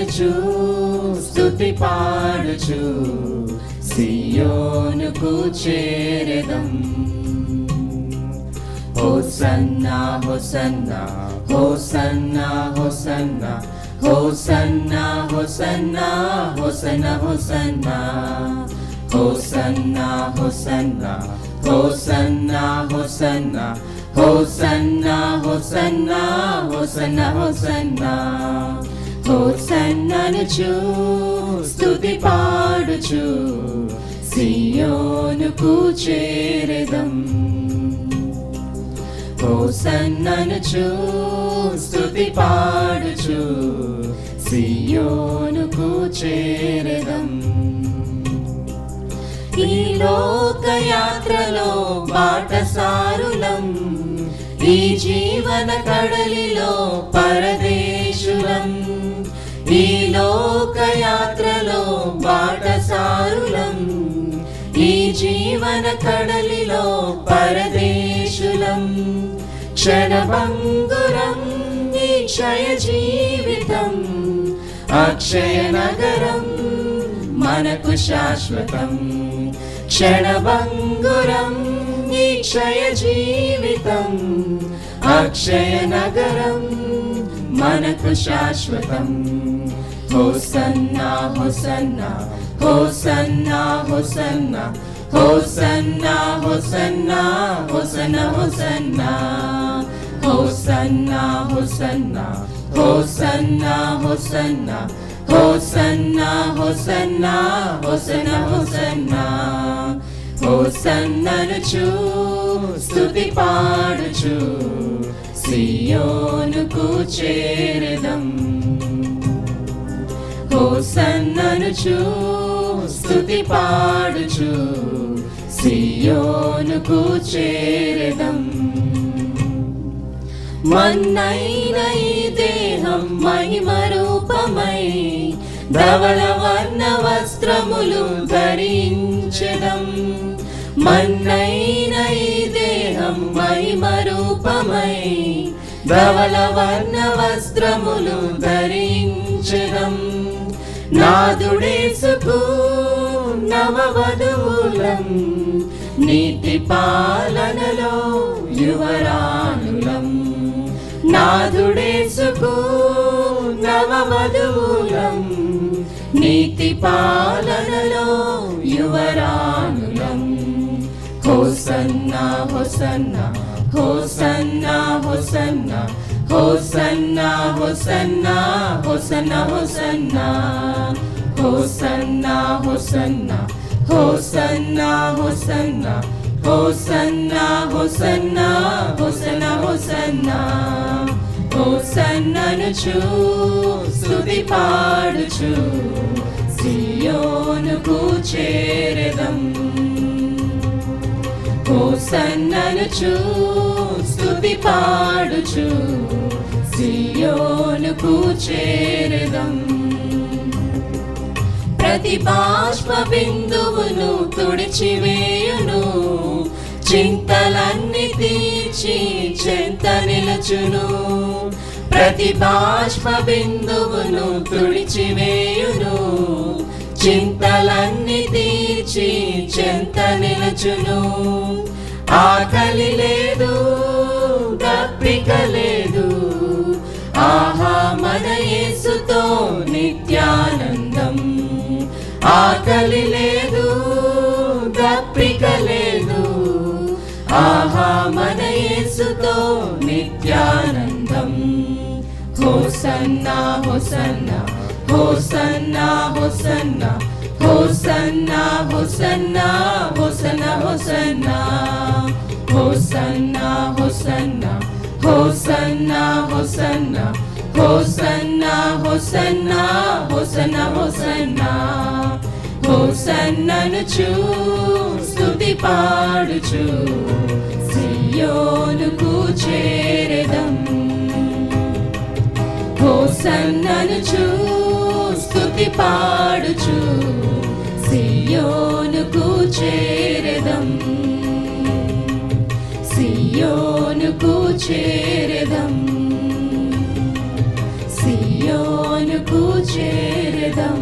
పాడుచు స్థుతి పాడుచు సియోనుకు చేరదం హోసన్నా హోసన్నా హోసన్నా హోసన్నా హోసన్నా హోసన్నా హోసన హోసన్నా హోసన్నా హోసన్నా హోసన్నా హోసన్నా హోసన్నా హోసన్నా హోసన హోసన్నా హోసన్ననుచు స్తుతి పాడుచు సియోనుకు చేరదం హోసన్ననుచు స్తుతి పాడుచు సియోనుకు చేరదం ఈ లోకయాత్రలో బాటసారులం ఈ జీవన కడలిలో కడలిలో పరదేశులం. క్షణభంగురం నిక్షయ జీవితం. అక్షయ నగరం మనకు శాశ్వతం. క్షణభంగురం నిక్షయ జీవితం. అక్షయ నగరం మనకు శాశ్వతం. హోసన్నా హోసన్నా హోసన్నా హోసన్నా. హోసన్నా హోసన్నా హోసన హోసన్నా. హోసన్నా హోసన్నా హోసన్నా హోసన్నా. హోసన్నా హోసన్నా హోసన హోసన్నా. హోసన్ననుచు స్థుతి పాడుచు సియోనుకు చేరదం హోసన్ననుచూ స్థుతి పాడుచు. సియోనుకు చేరదం. మన్నైన ఈ దేహం మహిమ రూపమై ధవళ వర్ణ వస్త్రములు ధరించడం మన్నైన ఈ దేహం మహిమ రూపమై ధవళ వర్ణ వస్త్రములు ధరించడం నాదుడేసుకు నవవధువులం నీతి పాలనలో యువరానులం నాదుడేసుకు నవవధువులం. నీతి పాలనలో యువరానులం హోసన్న హోసన్న హోసన్న హోసన్న హోసన్న హోసన్న హోసన్న హోసన్నా. హోసన్నా హోసన్నా హోసన్నా హోసన్నా హోసన్నా హోసన్నా హోసన హోసన్నా. హోసన్ననుచు స్తుతి పాడుచు సియోనుకు చేరదం. హోసన్ననుచు స్తుతి పాడుచు సియోనుకు చేరదం. ప్రతి బాష్ప బిందువును తుడిచివేయును. చింతలన్నీ తీర్చి చెంత నిలచును. ప్రతి బాష్ప బిందువును తుడిచివేయును. చింతలన్నీ తీర్చి చెంత నిలచును. ఆకలి లేదు దప్పిక లేదు. ఆహా మన యేసుతో నిత్యానందం ఆకలి లేదు దప్పిక లేదు. ఆహా మన యేసుతో నిత్యానందం. హోసన్నా హోసన్నా హోసన్నా హోసన్నా హోసన్నా హోసన్నా హోసన్న హోసన్నా. హోసన్నా హోసన్నా హోసన్నా హోసన్నా హోసన్నా హోసన్నా హోసన్నా హోసన్నా. హోసన్ననుచు స్తుతి పాడుచు. సియోనుకు చేరెదం. హోసన్ననుచు స్తుతి పాడుచు. సియోనుకు చేరదం. సియోనుకు చేరదం. చేరదం.